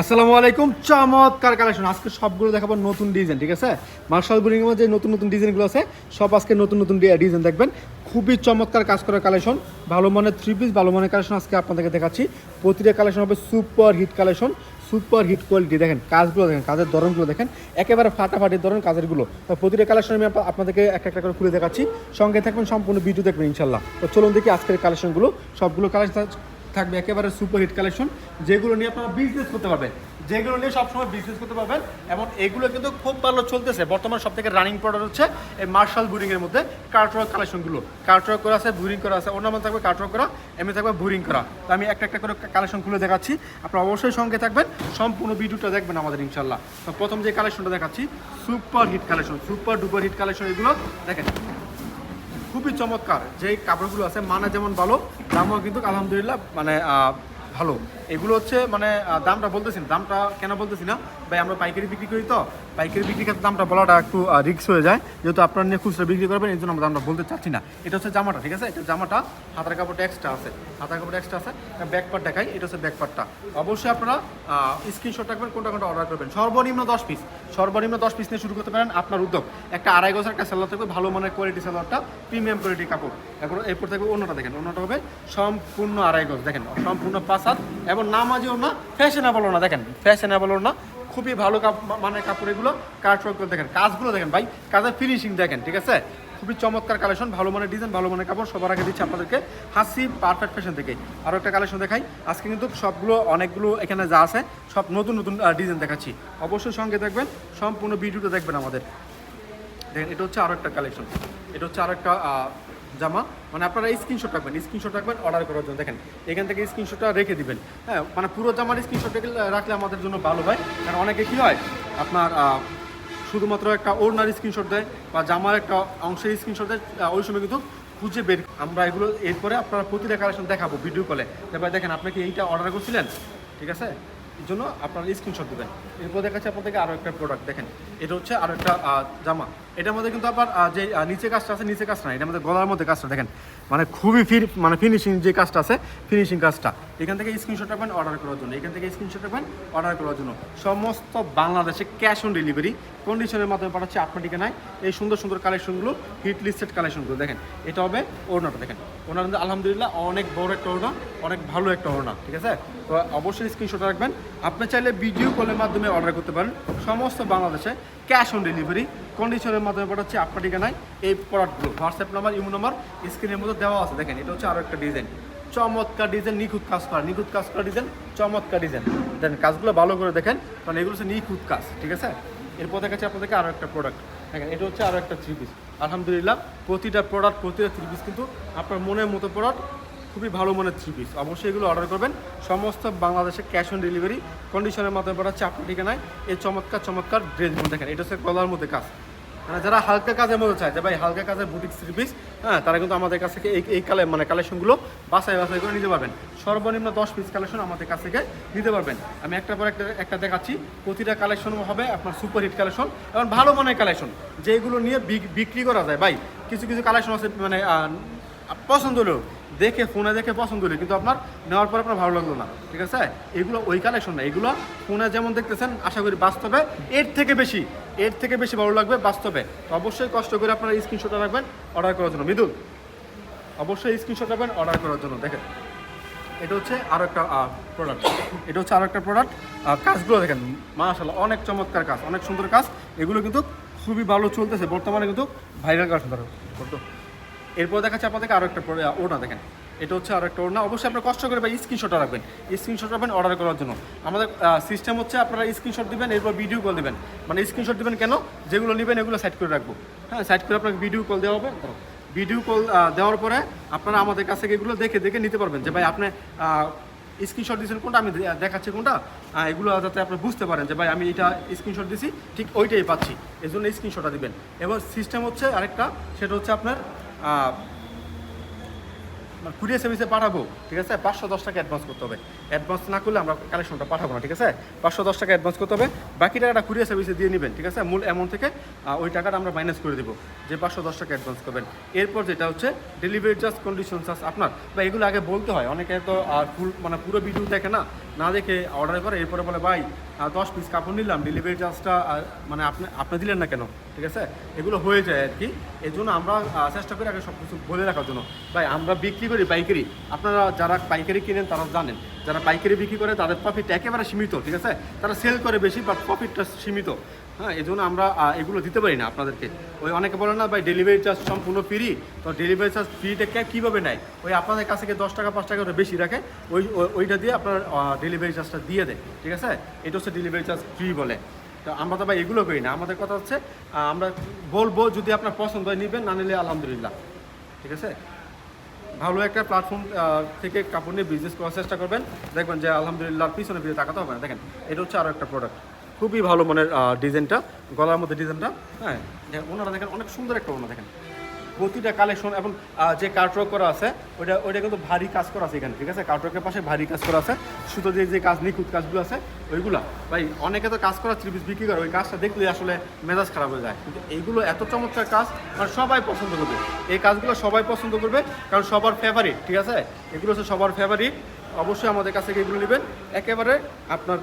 আসসালামু আলাইকুম। চমৎকার কালেকশন আজকে সবগুলো দেখাবো নতুন ডিজাইন ঠিক আছে? মার্শাল বুরিং যে নতুন নতুন ডিজাইনগুলো আছে, সব আজকে নতুন নতুন ডিজাইন দেখবেন। খুবই চমৎকার কাজ করা কালেকশন ভালো মানের থ্রি পিস ভালো মানের কালেকশন আজকে আপনাদেরকে দেখাচ্ছি। প্রতিটা কালেকশন হবে super hit collection super hit quality দেখেন, কাজগুলো দেখেন, কাজের ধরনগুলো দেখেন, একেবারে ফাটাফাটির ধরন কাজেরগুলো তো প্রতিটা কালেকশন আমি আপ- আপনাদেরকে একটা একটা করে খুলে দেখাচ্ছি। সঙ্গে থাকবেন, সম্পূর্ণ ভিডিও দেখবেন ইনশাল্লাহ তো চলুন দেখি আজকের কালেকশনগুলো সবগুলো কালেকশন থাকবে একেবারে সুপার হিট কালেকশন যেগুলো নিয়ে আপনারা বিজনেস করতে পারবেন। যেগুলো নিয়ে সবসময় বিজনেস করতে পারবেন, এবং এগুলো কিন্তু খুব ভালো চলতেছে। বর্তমান সব থেকে রানিং প্রোডাক্ট হচ্ছে এই মার্শাল বুরিং এর মধ্যে কার্টওয়ার্ক কালেকশনগুলো কার্টওয়ার্ক করা আছে বুরিং করা আছে অন্য থাকবে কার্টওয়ার্ক করা, এমনি থাকবে বুরিং করা। তো আমি একটা একটা করে কালেকশন খুলে দেখাচ্ছি। আপনারা অবশ্যই সঙ্গে থাকবেন, সম্পূর্ণ ভিডিওটা দেখবেন আমাদের ইনশাল্লাহ তো প্রথম যে কালেকশনটা দেখাচ্ছি super hit collection super duper hit collection এগুলো, দেখেন। খুবই চমৎকার। যে কাপড়গুলো আছে মানে যেমন ভালো দামও কিন্তু আলহামদুলিল্লাহ মানে ভালো। এগুলো হচ্ছে মানে দামটা বলতেছি না, দামটা কেন বলতেছি না? ভাই, আমরা পাইকারি বিক্রি করি তো, পাইকারি বিক্রি ক্ষেত্রে দামটা বলাটা একটু রিক্স হয়ে যায়। যেহেতু আপনার নিয়ে খুচরা বিক্রি করবেন, এই জন্য আমরা দামটা বলতে চাচ্ছি না। এটা হচ্ছে জামাটা, ঠিক আছে? এটা জামাটা, হাতার কাপড়টা এক্সট্রা আছে। হাতার কাপড় এক্সট্রা আছে। ব্যাক পার্ট দেখাই, এটা হচ্ছে ব্যাক পার্টটা অবশ্যই আপনারা স্ক্রিনশট রাখবেন, কোনটা কোনটা অর্ডার করবেন। সর্বনিম্ন দশ পিস সর্বনিম্ন দশ পিস নিয়ে শুরু করতে পারেন আপনার উদ্যোগ। একটা আড়াই গজের একটা সালোয়ার থাকবে, ভালো মানের কোয়ালিটি সালোয়ারটা প্রিমিয়াম কোয়ালিটি কাপড়। এরপর এরপর থাকবে অন্যটা দেখেন। অন্যটা হবে সম্পূর্ণ আড়াই গজ, দেখেন, সম্পূর্ণ পাঁচ হাত এবং নামাজিও না ফ্যাশনেবল না। দেখেন ফ্যাশনেবল না, খুবই ভালো কাপ- মানের কাপড় এগুলো কাটওয়ার্ক দেখেন। কাজগুলো দেখেন ভাই, কাজের ফিনিশিং দেখেন, ঠিক আছে? খুবই চমৎকার কালেকশন ভালো মানের ডিজাইন ভালো মানের কাপড়, সবার আগে দিচ্ছি আপনাদেরকে হাসি পারফেক্ট ফ্যাশন থেকে। আরও একটা কালেকশন দেখাই, আজকে কিন্তু সবগুলো, অনেকগুলো এখানে যা আছে, সব নতুন নতুন ডিজাইন দেখাচ্ছি। অবশ্যই সঙ্গে দেখবেন, সম্পূর্ণ ভিডিওটা দেখবেন আমাদের। দেখেন, এটা হচ্ছে আরও একটা কালেকশন এটা হচ্ছে আরও একটা জামা। মানে আপনারা স্ক্রিনশট রাখবেন স্ক্রিনশট রাখবেন অর্ডার করার জন্য। দেখেন, এখান থেকে স্ক্রিনশটটা রেখে দিবেন। হ্যাঁ মানে পুরো জামার স্ক্রিনশট রাখলে আমাদের জন্য ভালো হয়। কারণ অনেকে কী হয়, আপনার শুধুমাত্র একটা ওড়নার স্ক্রিনশট দেয় বা জামার একটা অংশের স্ক্রিনশট দেয় ওই সময় কিন্তু খুঁজে বের আমরা এগুলো এরপরে আপনারা প্রতিটা কালেকশন দেখাবো ভিডিও কলে এবার দেখেন আপনি কি এইটা অর্ডার করছিলেন? ঠিক আছে? এর জন্য আপনারা স্ক্রিনশট দেবেন। এরপর দেখাচ্ছে আপনাদেরকে আরও একটা প্রোডাক্ট দেখেন। এটা হচ্ছে আর একটা জামা। এটার মধ্যে কিন্তু আবার যে নিচে কাজটা আছে, নিচে কাজটা এটার মধ্যে গলার মধ্যে কাজটা দেখেন। মানে খুবই ফির মানে ফিনিশিং যে কাজটা আছে ফিনিশিং কাজটা। এখান থেকে স্ক্রিনশট রাখবেন অর্ডার করার জন্য। এখান থেকে স্ক্রিনশট রাখবেন অর্ডার করার জন্য। সমস্ত বাংলাদেশে ক্যাশ অন ডেলিভারি কন্ডিশনের মাধ্যমে পাঠাচ্ছে আপনার ঠিকানায়। এই সুন্দর সুন্দর কালেকশনগুলো হিট লিস্টেড কালেকশনগুলো দেখেন। এটা হবে ওড়নাটা দেখেন। ওনার কিন্তু আলহামদুলিল্লাহ অনেক বড় একটা ওড়না অনেক ভালো একটা ওড়না ঠিক আছে? তো অবশ্যই স্ক্রিনশট রাখবেন। আপনি চাইলে ভিডিও কলের মাধ্যমে অর্ডার করতে পারেন। সমস্ত বাংলাদেশে ক্যাশ অন ডেলিভারি। কন্ডিশনের মাধ্যমে পাঠাচ্ছে, আপনার ঠিকানায়। এই প্রোডাক্টগুলো হোয়াটসঅ্যাপ নাম্বার ইমো নাম্বার স্ক্রিনের মধ্যে দেওয়া আছে। দেখেন, এটা হচ্ছে আরও একটা ডিজাইন চমৎকার ডিজাইন নিখুঁত কাজ করা, নিখুঁত কাজ করা ডিজাইন চমৎকার ডিজাইন দেন কাজগুলো ভালো করে দেখেন, কারণ এগুলো হচ্ছে নিখুঁত কাজ, ঠিক আছে? এরপর দেখাচ্ছে আপনাদেরকে আরও একটা প্রোডাক্ট দেখেন, এটা হচ্ছে আরও একটা থ্রি পিস আলহামদুলিল্লাহ, প্রতিটা প্রোডাক্ট প্রতিটা থ্রি পিস কিন্তু আপনার মনের মতো প্রোডাক্ট খুবই ভালো মানের থ্রি পিস অবশ্যই এগুলো অর্ডার করবেন। সমস্ত বাংলাদেশে ক্যাশ অন ডেলিভারি কন্ডিশনের মাধ্যমে পাঠাচ্ছে আপনার ঠিকানায়। এই চমৎকার চমৎকার ড্রেসগুলো দেখেন, এটা হচ্ছে গলার মধ্যে কাজ। মানে যারা হালকা কাজের মধ্যে চায়, যে ভাই হালকা কাজের বুটিক থ্রি পিস হ্যাঁ তারা কিন্তু আমাদের কাছ থেকে এই এই কালে মানে কালেকশনগুলো বাছাই বাছাই করে নিতে পারবেন। সর্বনিম্ন দশ পিস কালেকশন আমাদের কাছ থেকে নিতে পারবেন। আমি একটা পর একটা একটা দেখাচ্ছি। প্রতিটা কালেকশন হবে আপনার সুপার হিট কালেকশন এবং ভালো মানের কালেকশন যেগুলো নিয়ে বিক্রি করা যায়। ভাই, কিছু কিছু কালেকশন আছে মানে পছন্দ হলো দেখে, ফোনে দেখে পছন্দ হলো কিন্তু আপনার নেওয়ার পর আপনার ভালো লাগল না। ঠিক আছে? এগুলো ওই কালেকশন না, এগুলো ফোনে যেমন দেখতেছেন, আশা করি বাস্তবে এর থেকে বেশি, এর থেকে বেশি ভালো লাগবে বাস্তবে। তো অবশ্যই কষ্ট করে আপনারা স্ক্রিনশটটা রাখবেন অর্ডার করার জন্য। মৃদুল, অবশ্যই স্ক্রিনশট রাখবেন অর্ডার করার জন্য। দেখেন, এটা হচ্ছে আরও একটা প্রোডাক্ট এটা হচ্ছে আরও একটা প্রোডাক্ট কাজগুলো দেখেন মাশাল্লাহ অনেক চমৎকার কাজ, অনেক সুন্দর কাজ। এগুলো কিন্তু খুবই ভালো চলতেছে, বর্তমানে কিন্তু ভাইরাল কাজ ধরো এরপর দেখাচ্ছে আপনাদেরকে আরও একটা ওড়না দেখেন। এটা হচ্ছে আরও একটা ওড়না। অবশ্যই আপনারা কষ্ট করে বা স্ক্রিনশটটা রাখবেন। স্ক্রিনশট রাখবেন অর্ডার করার জন্য। আমাদের সিস্টেম হচ্ছে আপনারা স্ক্রিনশট দিবেন, এরপর ভিডিও কল দিবেন। মানে স্ক্রিনশট দিবেন কেন? যেগুলো নেবেন, এগুলো সাইড করে রাখব। হ্যাঁ সাইড করে আপনাকে ভিডিও কল দেওয়া হবে। ভিডিও কল দেওয়ার পরে আপনারা আমাদের কাছ এগুলো দেখে দেখে নিতে পারবেন যে ভাই আপনি স্ক্রিনশট দিয়েছেন কোনটা, আমি দেখাচ্ছি কোনটা। এগুলো যাতে আপনি বুঝতে পারেন যে ভাই আমি এটা স্ক্রিনশট দিছি, ঠিক ওইটাই পাচ্ছি। এই জন্য স্ক্রিনশটটা দিবেন। এবার সিস্টেম হচ্ছে আরেকটা, সেটা হচ্ছে আপনার কুরিয়ার সার্ভিসে পাঠাবো, ঠিক আছে? পাঁচশো দশ টাকা অ্যাডভান্স করতে হবে। অ্যাডভান্স না করলে আমরা কালেকশনটা পাঠাবো না, ঠিক আছে? পাঁচশো দশ টাকা অ্যাডভান্স করতে হবে। বাকি টাকাটা কুরিয়ার সার্ভিসে দিয়ে নেবেন, ঠিক আছে? মূল অ্যামাউন্ট থেকে ওই টাকাটা আমরা মাইনাস করে দেবো, যে পাঁচশো দশ টাকা অ্যাডভান্স করবেন। এরপর যেটা হচ্ছে ডেলিভারি চার্জ কন্ডিশন চার্জ আপনার। বা এগুলো আগে বলতে হয়। অনেকে তো ফুল মানে পুরো ভিডিও দেখে না না দেখে অর্ডার করে, এরপরে বলে, ভাই দশ পিস কাপড় নিলাম ডেলিভারি চার্জটা মানে আপনি আপনি দিলেন না কেন? ঠিক আছে? এগুলো হয়ে যায় আর কি। এই জন্য আমরা চেষ্টা করি আগে সব কিছু বলে রাখার জন্য। ভাই, আমরা বিক্রি করি পাইকারি। আপনারা যারা পাইকারি কিনেন, তারা জানেন। যারা পাইকারি বিক্রি করে, তাদের প্রফিট একেবারে সীমিত, ঠিক আছে? তারা সেল করে বেশি বাট প্রফিটটা সীমিত। হ্যাঁ এই জন্য আমরা এগুলো দিতে পারি না আপনাদেরকে। ওই অনেকে বলে না, ভাই ডেলিভারি চার্জ সম্পূর্ণ ফ্রি তো ডেলিভারি চার্জ ফ্রিটা কে কীভাবে নেয়? ওই আপনাদের কাছে থেকে দশ টাকা, পাঁচ টাকা বেশি রাখে। ওই- ওইটা দিয়ে আপনার ডেলিভারি চার্জটা দিয়ে দেয়। ঠিক আছে? এটা হচ্ছে ডেলিভারি চার্জ ফ্রি বলে। তো আমরা তো ভাই এগুলো করি না। আমাদের কথা হচ্ছে আমরা বলব যদি আপনার পছন্দ হয় নেবেন, না নিলে আলহামদুলিল্লাহ। ঠিক আছে? ভালো একটা প্ল্যাটফর্ম থেকে কাপড় নিয়ে বিজনেস করার চেষ্টা করবেন। দেখবেন যে আলহামদুলিল্লাহ পিছনে ফিরে তাকাতে হবে না। দেখেন, এটা হচ্ছে আরও একটা প্রোডাক্ট খুবই ভালো মানের ডিজাইনটা গলার মধ্যে ডিজাইনটা হ্যাঁ? ওনারা দেখেন অনেক সুন্দর একটা ওনা, দেখেন। প্রতিটা কালেকশন এবং যে কার্টওয়ার্ক করা আছে, ওইটা ওইটা কিন্তু ভারী কাজ করা আছে এখানে, ঠিক আছে? কার্টওয়ার্কের পাশে ভারী কাজ করা আছে। সুতো দিয়ে যে কাজ, নিখুঁত কাজগুলো আছে, ওইগুলো। ভাই, অনেকে তো কাজ করা ত্রিপিস বিক্রি করে, ওই কাজটা দেখলে আসলে মেজাজ খারাপ হয়ে যায়। কিন্তু এইগুলো এত চমৎকার কাজ মানে সবাই পছন্দ করবে। এই কাজগুলো সবাই পছন্দ করবে, কারণ সবার ফেভারিট ঠিক আছে? এগুলো হচ্ছে সবার ফেভারিট অবশ্যই আমাদের কাছ এগুলো নেবেন। একেবারে আপনার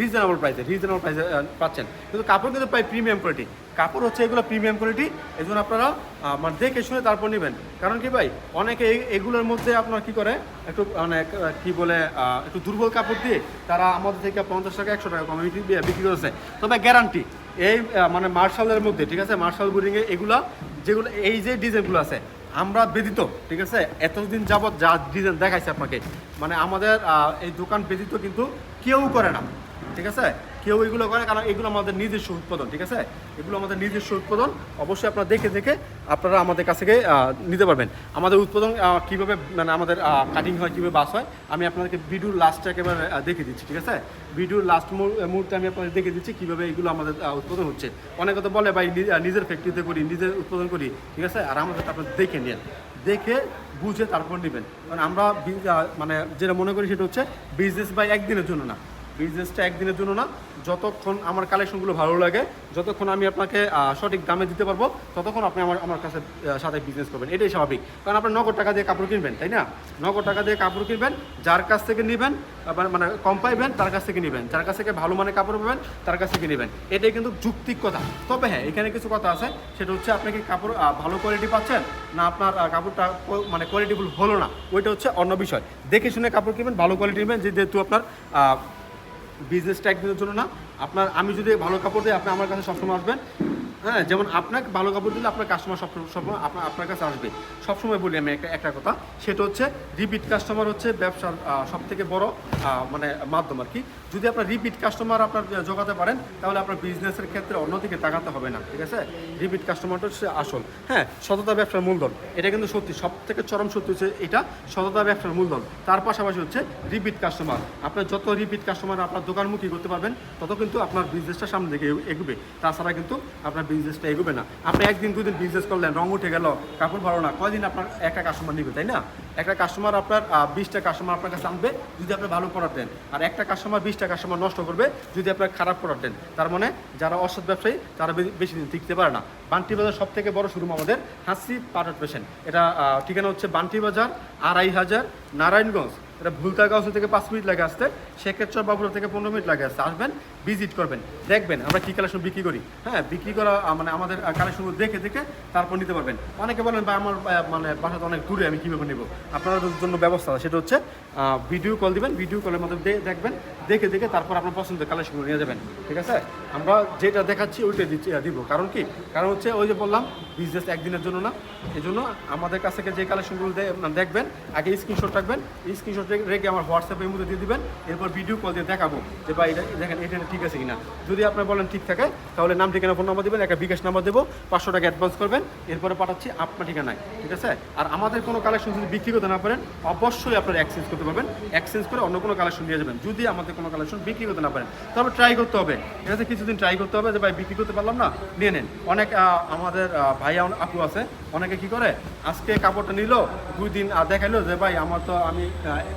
রিজনেবল প্রাইসে রিজনেবল প্রাইসে পাচ্ছেন। কিন্তু কাপড় কিন্তু প্রায় প্রিমিয়াম কোয়ালিটি কাপড় হচ্ছে এগুলো প্রিমিয়াম কোয়ালিটি এই জন্য আপনারা মানে দেখে শুনে তারপর নেবেন। কারণ কি ভাই, অনেকে এগুলোর মধ্যে আপনার কি করে, একটু মানে কি বলে একটু দুর্বল কাপড় দিয়ে তারা আমাদের থেকে পঞ্চাশ টাকা, একশো টাকা কমে বিক্রি করেছে। তবে গ্যারান্টি এই মানে মার্শালের মধ্যে, ঠিক আছে? মার্শাল বুরিংয়ে এগুলা, যেগুলো, এই যে ডিজাইনগুলো আছে, আমরা ব্যতীত, ঠিক আছে? এতদিন যাবৎ যা ডিজাইন দেখাইছে আপনাকে মানে আমাদের এই দোকান ব্যতীত কিন্তু কেউ করে না। ঠিক আছে? কেউ এগুলো করে, কারণ এগুলো আমাদের নিজস্ব উৎপাদন, ঠিক আছে? এগুলো আমাদের নিজস্ব উৎপাদন, অবশ্যই আপনারা দেখে দেখে আপনারা আমাদের কাছ থেকে নিতে পারবেন। আমাদের উৎপাদন কীভাবে মানে আমাদের কাটিং হয়, কীভাবে বাস হয়, আমি আপনাদেরকে ভিডিওর লাস্টে একেবারে দেখে দিচ্ছি, ঠিক আছে? ভিডিওর লাস্ট মুহূর্তে আমি আপনাদের দেখে দিচ্ছি কীভাবে এগুলো আমাদের উৎপাদন হচ্ছে। অনেকে তো বলে, ভাই নিজের ফ্যাক্টরিতে করি, নিজের উৎপাদন করি, ঠিক আছে? আর আমাদের আপনারা দেখে নেন দেখে, বুঝে তারপর নেবেন। কারণ আমরা মানে যেটা মনে করি সেটা হচ্ছে বিজনেস বাই একদিনের জন্য না। বিজনেসটা একদিনের জন্য না, যতক্ষণ আমার কালেকশনগুলো ভালো লাগে, যতক্ষণ আমি আপনাকে সঠিক দামে দিতে পারব, ততক্ষণ আপনি আমার আমার কাছে সাথে বিজনেস করবেন। এটাই স্বাভাবিক। কারণ আপনি নগদ টাকা দিয়ে কাপড় কিনবেন, তাই না? নগদ টাকা দিয়ে কাপড় কিনবেন, যার কাছ থেকে নেবেন আবার মানে কম পাইবেন, তার কাছ থেকে নেবেন। যার কাছ থেকে ভালো মানে কাপড় পাবেন, তার কাছ থেকে নেবেন। এটাই কিন্তু যুক্তিক কথা। তবে হ্যাঁ এখানে কিছু কথা আছে। সেটা হচ্ছে আপনি কি কাপড় ভালো কোয়ালিটি পাচ্ছেন, না আপনার কাপড়টা মানে কোয়ালিটিফুল হলো না? ওইটা হচ্ছে অন্য বিষয়। দেখে শুনে কাপড় কিনবেন, ভালো কোয়ালিটি নেবেন যেহেতু আপনার বিজনেসটা একদিনের জন্য না। আপনার, আমি যদি ভালো কাপড় দিই, আপনি আমার কাছে সবসময় আসবেন। হ্যাঁ যেমন আপনাকে ভালো কাপড় দিলে আপনার কাস্টমার সব সবসময় আপনার আপনার কাছে আসবে। সবসময় বলি আমি একটা একটা কথা, সেটা হচ্ছে রিপিট কাস্টমার হচ্ছে ব্যবসার সব থেকে বড় মানে মাধ্যম আর কি। যদি আপনার রিপিট কাস্টমার আপনার জোগাতে পারেন, তাহলে আপনার বিজনেসের ক্ষেত্রে অন্যদিকে তাকাতে হবে না, ঠিক আছে? রিপিট কাস্টমারটা হচ্ছে আসল। হ্যাঁ সততা ব্যবসার মূলধন। এটা কিন্তু সত্যি সব থেকে চরম সত্যি হচ্ছে এটা সততা ব্যবসার মূলধন। তার পাশাপাশি হচ্ছে রিপিট কাস্টমার আপনার যত রিপিট কাস্টমার আপনার দোকানমুখী করতে পারবেন, তত কিন্তু আপনার বিজনেসটা সামনে দিকে এগো- এগোবে। তাছাড়া কিন্তু আপনার বিজনেসটা এগোবে না। আপনি একদিন, দুদিন বিজনেস করলেন, রং উঠে গেল, কাপড় ভালো না, কয়দিন আপনার একটা কাস্টমার নিবে, তাই না? একটা কাস্টমার আপনার বিশটা কাস্টমার আপনার কাছে আনবে, যদি আপনি ভালো প্রোডাক্ট দেন। আর একটা কাস্টমার বিশটা কাস্টমার নষ্ট করবে, যদি আপনার খারাপ প্রোডাক্ট দেন। তার মানে যারা অসৎ ব্যবসায়ী, তারা বেশি দিন টিকতে পারে না। বান্টি বাজার সব থেকে বড় শোরুম আমাদের, হাসি পারট পেশেন্ট এটা ঠিকানা হচ্ছে বান্টি বাজার, আড়াই হাজার, নারায়ণগঞ্জ। এটা ভুলতাগাঁও থেকে পাঁচ মিনিট লাগে আসতে। শেখেরচর বাবুরা থেকে পনেরো মিনিট লাগে। আসতে আসবেন ভিজিট করবেন। দেখবেন আমরা কী কালেকশন বিক্রি করি। হ্যাঁ বিক্রি করা মানে আমাদের কালেকশনগুলো দেখে দেখে তারপর নিতে পারবেন। অনেকে বলেন বা আমার মানে বাসাতে অনেক দূরে, আমি কীভাবে নেব? আপনাদের জন্য ব্যবস্থা সেটা হচ্ছে ভিডিও কল দিবেন ভিডিও কলের মধ্যে দেখবেন, দেখে দেখে তারপর আপনার পছন্দের কালেকশনগুলো নিয়ে যাবেন। ঠিক আছে? আমরা যেটা দেখাচ্ছি, ওইটাই দিচ্ছি দিব। কারণ কি? কারণ হচ্ছে ওই যে বললাম বিজনেস একদিনের জন্য না। এই জন্য আমাদের কাছ থেকে যে কালেকশনগুলো দেখবেন, আগে স্ক্রিনশট রাখবেন। স্ক্রিনশট রেখে আমার হোয়াটসঅ্যাপের মধ্যে দিয়ে দিবেন। এরপর তারপর ভিডিও কল দিয়ে দেখাবো যে ভাই এটা দেখেন, এটা ঠিক আছে কিনা। যদি আপনি বলেন ঠিক থাকে, তাহলে নাম, ঠিকানা ফোন নাম্বার দেবেন, একটা বিকাশ নাম্বার দেবো, পাঁচশো টাকা অ্যাডভান্স করবেন, এরপরে পাঠাচ্ছি আপনার ঠিকানায়, ঠিক আছে? আর আমাদের কোনো কালেকশন যদি বিক্রি করতে না পারেন অবশ্যই আপনারা এক্সচেঞ্জ করতে পারবেন। এক্সচেঞ্জ করে অন্য কোনো কালেকশন নিয়ে যাবেন, যদি আমাদের কোনো কালেকশন বিক্রি করতে না পারেন। তবে ট্রাই করতে হবে এটাতে কিছুদিন ট্রাই করতে হবে যে ভাই বিক্রি করতে পারলাম না, নিয়ে নেন। অনেক আমাদের ভাইয়া আপু আছে, অনেকে কি করে, আজকে কাপড়টা নিল, দুই দিন দেখাইলো যে ভাই আমার তো আমি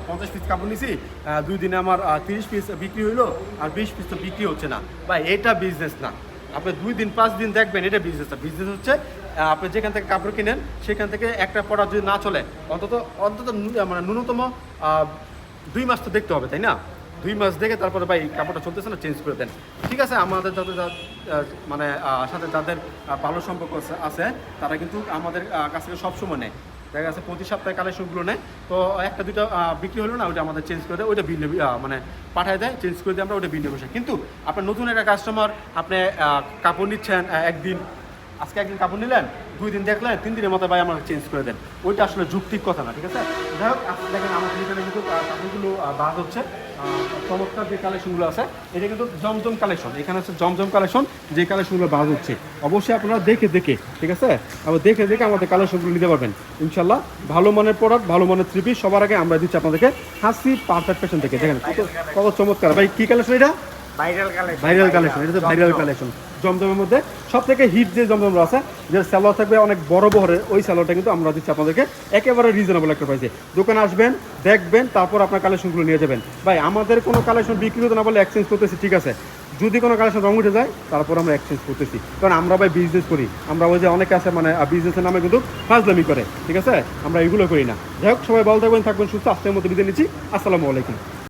পঞ্চাশ পিস কাপড় নিছি দুই দিনে আমার তিরিশ পিস বিক্রি হইল আর বিশ পিস তো বিক্রি হচ্ছে না। বা এটা বিজনেস না। আপনি দুই দিন, পাঁচ দিন দেখবেন এটা বিজনেস না। বিজনেস হচ্ছে আপনি যেখান থেকে কাপড় কিনেন, সেখান থেকে একটা প্রোডাক্ট যদি না চলে, অন্তত অন্তত মানে ন্যূনতম দুই মাস তো দেখতে হবে, তাই না? দুই মাস দেখে তারপরে ভাই কাপড়টা চলতেছে না চেঞ্জ করে দেন। ঠিক আছে, আমাদের যাদের মানে সাথে যাদের ভালো সম্পর্ক আছে তারা কিন্তু আমাদের কাছ থেকে সবসময় নেয়। দেখা যাচ্ছে প্রতি সপ্তাহে কালেকশনগুলো নেয়। তো একটা দুটো বিক্রি হলো না, ওইটা আমাদের চেঞ্জ করে দেয়, ওইটা ভিন্ন মানে পাঠায় দেয় চেঞ্জ করে দিয়ে আমরা ওইটা ভিন্ন বসে কিন্তু আপনার নতুন একটা কাস্টমার আপনি কাপড় নিচ্ছেন একদিন, আজকে একদিন কাপড় নিলেন দুই দিন দেখলেন, তিন দিনের মতো ভাই আমার চেঞ্জ করে দেন। ওইটা আসলে যুক্তির কথা না, ঠিক আছে? যাই হোক দেখেন আমাদের এখানে কিন্তু কাপড়গুলো বাদ হচ্ছে। চমৎকার যে কালেকশনগুলো আছে, এটা কিন্তু জমজম কালেকশন এখানে হচ্ছে জমজম কালেকশন যে কালেকশনগুলো বাদ হচ্ছে। অবশ্যই আপনারা দেখে দেখে, ঠিক আছে? আবার দেখে দেখে আমাদের কালেকশনগুলো নিতে পারবেন। ইনশাল্লাহ ভালো মানের প্রোডাক্ট ভালো মানের থ্রি পিস সবার আগে আমরা দিচ্ছি আপনাদেরকে হাসি পারফেক্ট ফ্যাশন থেকে। দেখেন কত চমৎকার। ভাই, কি কালেকশন এটা? ভাইরাল কালেকশন ভাইরাল কালেকশন এটা ভাইরাল কালেকশন জমজমের মধ্যে সব থেকে হিট যে জমজম আছে যে স্যালোয়ার থাকবে অনেক বড় বহরের ওই স্যালোয়ারটা কিন্তু আমরা দিচ্ছি আপনাদেরকে। একেবারে রিজনেবল একটা প্রাইসে দোকানে আসবেন দেখবেন তারপর আপনার কালেকশনগুলো নিয়ে যাবেন। ভাই আমাদের কোনো কালেকশন বিক্রি হতে না বলে এক্সচেঞ্জ করতেছি ঠিক আছে। যদি কোনো কালেকশন রং উঠে যায় তারপর আমরা এক্সচেঞ্জ করতেছি। কারণ আমরা ভাই বিজনেস করি। আমরা ওই যে অনেকে আছে মানে বিজনেসের নামে কিন্তু ফাজলামি করে ঠিক আছে? আমরা এগুলো করি না। যাই হোক সবাই ভালো থাকবেন থাকবেন সুস্থ আজকের মতো বিদায় নিচ্ছি। আসসালামু আলাইকুম।